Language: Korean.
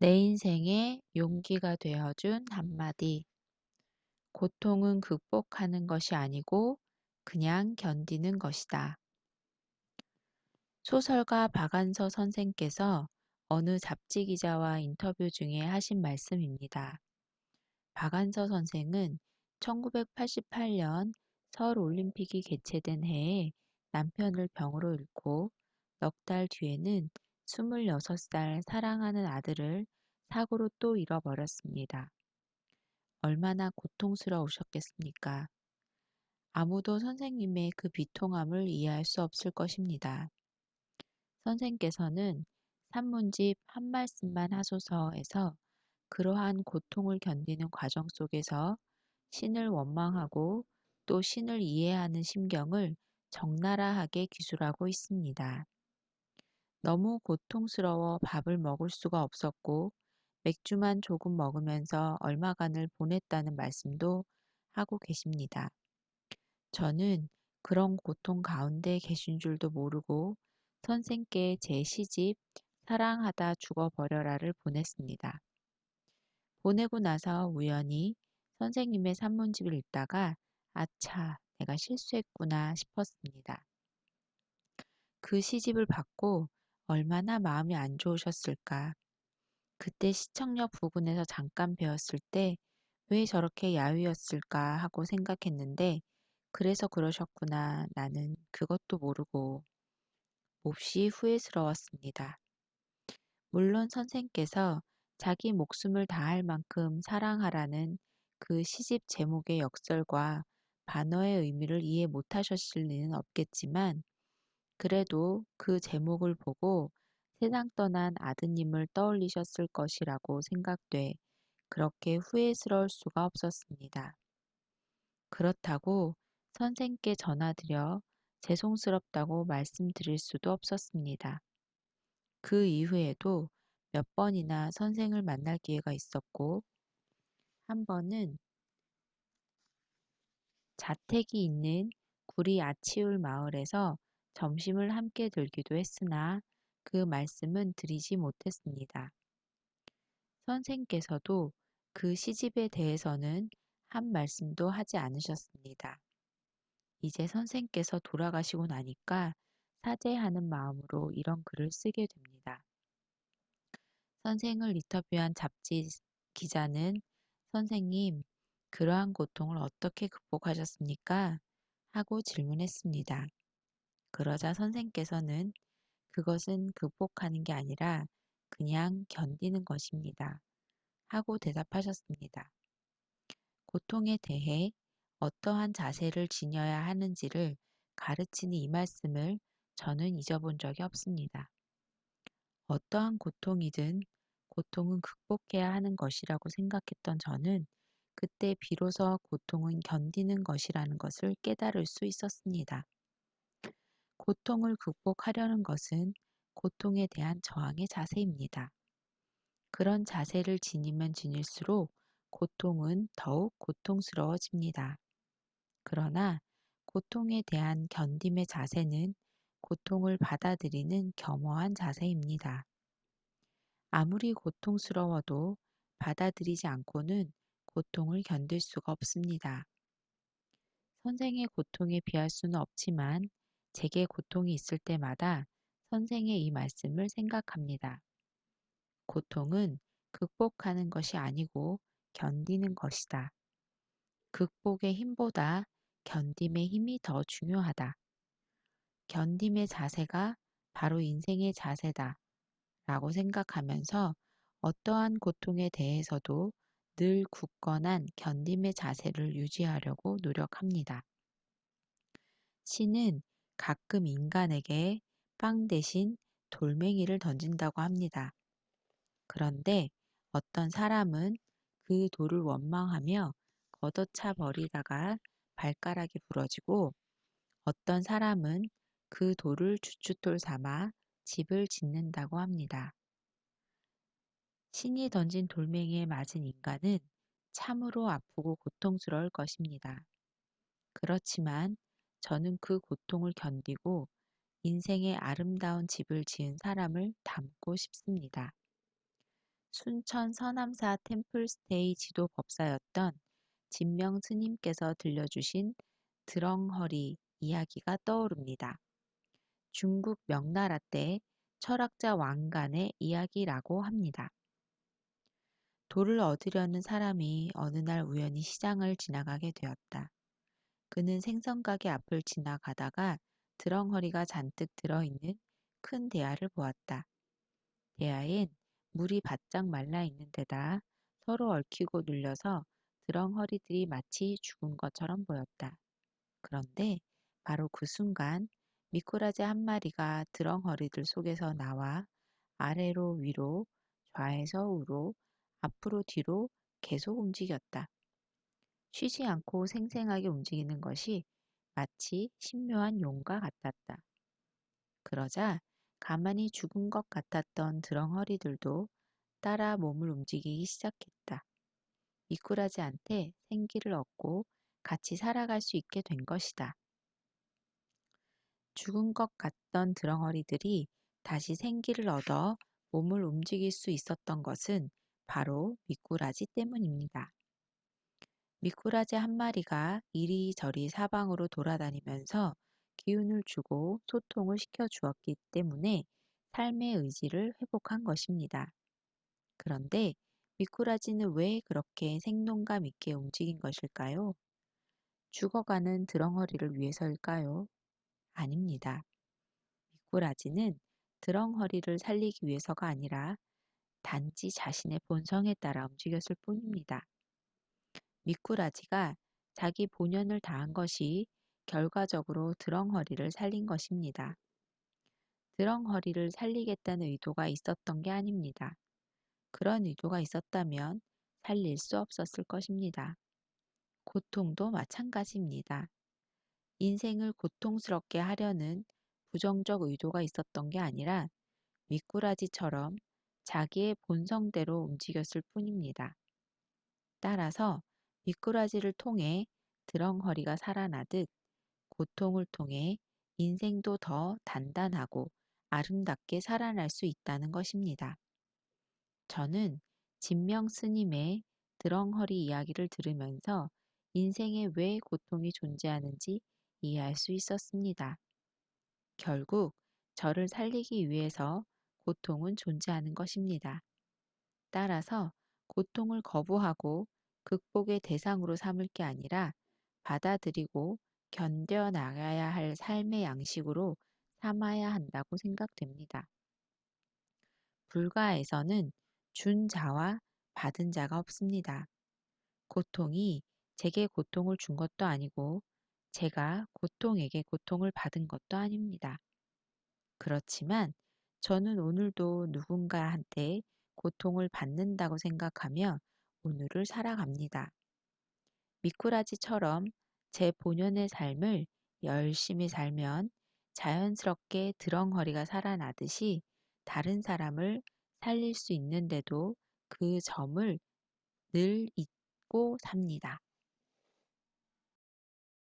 내 인생에 용기가 되어준 한마디. 고통은 극복하는 것이 아니고 그냥 견디는 것이다. 소설가 박안서 선생께서 어느 잡지 기자와 인터뷰 중에 하신 말씀입니다. 박안서 선생은 1988년 서울 올림픽이 개최된 해에 남편을 병으로 잃고 넉 달 뒤에는 26살 사랑하는 아들을 사고로 또 잃어버렸습니다. 얼마나 고통스러우셨겠습니까? 아무도 선생님의 그 비통함을 이해할 수 없을 것입니다. 선생께서는 산문집 한 말씀만 하소서에서 그러한 고통을 견디는 과정 속에서 신을 원망하고 또 신을 이해하는 심경을 적나라하게 기술하고 있습니다. 너무 고통스러워 밥을 먹을 수가 없었고 맥주만 조금 먹으면서 얼마간을 보냈다는 말씀도 하고 계십니다. 저는 그런 고통 가운데 계신 줄도 모르고 선생께 제 시집 사랑하다 죽어버려라를 보냈습니다. 보내고 나서 우연히 선생님의 산문집을 읽다가 아차, 내가 실수했구나 싶었습니다. 그 시집을 받고 얼마나 마음이 안 좋으셨을까. 그때 시청역 부근에서 잠깐 배웠을 때 왜 저렇게 야위였을까 하고 생각했는데 그래서 그러셨구나 나는 그것도 모르고 몹시 후회스러웠습니다. 물론 선생께서 자기 목숨을 다할 만큼 사랑하라는 그 시집 제목의 역설과 반어의 의미를 이해 못하셨을 리는 없겠지만 그래도 그 제목을 보고 세상 떠난 아드님을 떠올리셨을 것이라고 생각돼 그렇게 후회스러울 수가 없었습니다. 그렇다고 선생께 전화드려 죄송스럽다고 말씀드릴 수도 없었습니다. 그 이후에도 몇 번이나 선생을 만날 기회가 있었고, 한 번은 자택이 있는 구리 아치울 마을에서 점심을 함께 들기도 했으나 그 말씀은 드리지 못했습니다. 선생께서도 그 시집에 대해서는 한 말씀도 하지 않으셨습니다. 이제 선생께서 돌아가시고 나니까 사죄하는 마음으로 이런 글을 쓰게 됩니다. 선생을 인터뷰한 잡지 기자는 선생님, 그러한 고통을 어떻게 극복하셨습니까? 하고 질문했습니다. 그러자 선생께서는 그것은 극복하는 게 아니라 그냥 견디는 것입니다. 하고 대답하셨습니다. 고통에 대해 어떠한 자세를 지녀야 하는지를 가르치는 이 말씀을 저는 잊어본 적이 없습니다. 어떠한 고통이든 고통은 극복해야 하는 것이라고 생각했던 저는 그때 비로소 고통은 견디는 것이라는 것을 깨달을 수 있었습니다. 고통을 극복하려는 것은 고통에 대한 저항의 자세입니다. 그런 자세를 지니면 지닐수록 고통은 더욱 고통스러워집니다. 그러나 고통에 대한 견딤의 자세는 고통을 받아들이는 겸허한 자세입니다. 아무리 고통스러워도 받아들이지 않고는 고통을 견딜 수가 없습니다. 선생의 고통에 비할 수는 없지만 제게 고통이 있을 때마다 선생의 이 말씀을 생각합니다. 고통은 극복하는 것이 아니고 견디는 것이다. 극복의 힘보다 견딤의 힘이 더 중요하다. 견딤의 자세가 바로 인생의 자세다. 라고 생각하면서 어떠한 고통에 대해서도 늘 굳건한 견딤의 자세를 유지하려고 노력합니다. 신은 가끔 인간에게 빵 대신 돌멩이를 던진다고 합니다. 그런데 어떤 사람은 그 돌을 원망하며 걷어차 버리다가 발가락이 부러지고 어떤 사람은 그 돌을 주춧돌 삼아 집을 짓는다고 합니다. 신이 던진 돌멩이에 맞은 인간은 참으로 아프고 고통스러울 것입니다. 그렇지만 저는 그 고통을 견디고 인생의 아름다운 집을 지은 사람을 닮고 싶습니다. 순천 서남사 템플스테이 지도 법사였던 진명 스님께서 들려주신 드렁허리 이야기가 떠오릅니다. 중국 명나라 때 철학자 왕간의 이야기라고 합니다. 돌을 얻으려는 사람이 어느 날 우연히 시장을 지나가게 되었다. 그는 생선가게 앞을 지나가다가 드렁허리가 잔뜩 들어있는 큰 대야를 보았다. 대야엔 물이 바짝 말라 있는 데다 서로 얽히고 눌려서 드렁허리들이 마치 죽은 것처럼 보였다. 그런데 바로 그 순간 미꾸라지 한 마리가 드렁허리들 속에서 나와 아래로 위로 좌에서 우로 앞으로 뒤로 계속 움직였다. 쉬지 않고 생생하게 움직이는 것이 마치 신묘한 용과 같았다. 그러자 가만히 죽은 것 같았던 드렁허리들도 따라 몸을 움직이기 시작했다. 미꾸라지한테 생기를 얻고 같이 살아갈 수 있게 된 것이다. 죽은 것 같던 드렁허리들이 다시 생기를 얻어 몸을 움직일 수 있었던 것은 바로 미꾸라지 때문입니다. 미꾸라지 한 마리가 이리저리 사방으로 돌아다니면서 기운을 주고 소통을 시켜 주었기 때문에 삶의 의지를 회복한 것입니다. 그런데 미꾸라지는 왜 그렇게 생동감 있게 움직인 것일까요? 죽어가는 드렁허리를 위해서일까요? 아닙니다. 미꾸라지는 드렁허리를 살리기 위해서가 아니라 단지 자신의 본성에 따라 움직였을 뿐입니다. 미꾸라지가 자기 본연을 다한 것이 결과적으로 드렁허리를 살린 것입니다. 드렁허리를 살리겠다는 의도가 있었던 게 아닙니다. 그런 의도가 있었다면 살릴 수 없었을 것입니다. 고통도 마찬가지입니다. 인생을 고통스럽게 하려는 부정적 의도가 있었던 게 아니라 미꾸라지처럼 자기의 본성대로 움직였을 뿐입니다. 따라서 미꾸라지를 통해 드렁허리가 살아나듯 고통을 통해 인생도 더 단단하고 아름답게 살아날 수 있다는 것입니다. 저는 진명 스님의 드렁허리 이야기를 들으면서 인생에 왜 고통이 존재하는지 이해할 수 있었습니다. 결국 저를 살리기 위해서 고통은 존재하는 것입니다. 따라서 고통을 거부하고 극복의 대상으로 삼을 게 아니라 받아들이고 견뎌나가야 할 삶의 양식으로 삼아야 한다고 생각됩니다. 불가에서는 준 자와 받은 자가 없습니다. 고통이 제게 고통을 준 것도 아니고 제가 고통에게 고통을 받은 것도 아닙니다. 그렇지만 저는 오늘도 누군가한테 고통을 받는다고 생각하며 오늘을 살아갑니다. 미꾸라지처럼 제 본연의 삶을 열심히 살면 자연스럽게 드렁허리가 살아나듯이 다른 사람을 살릴 수 있는데도 그 점을 늘 잊고 삽니다.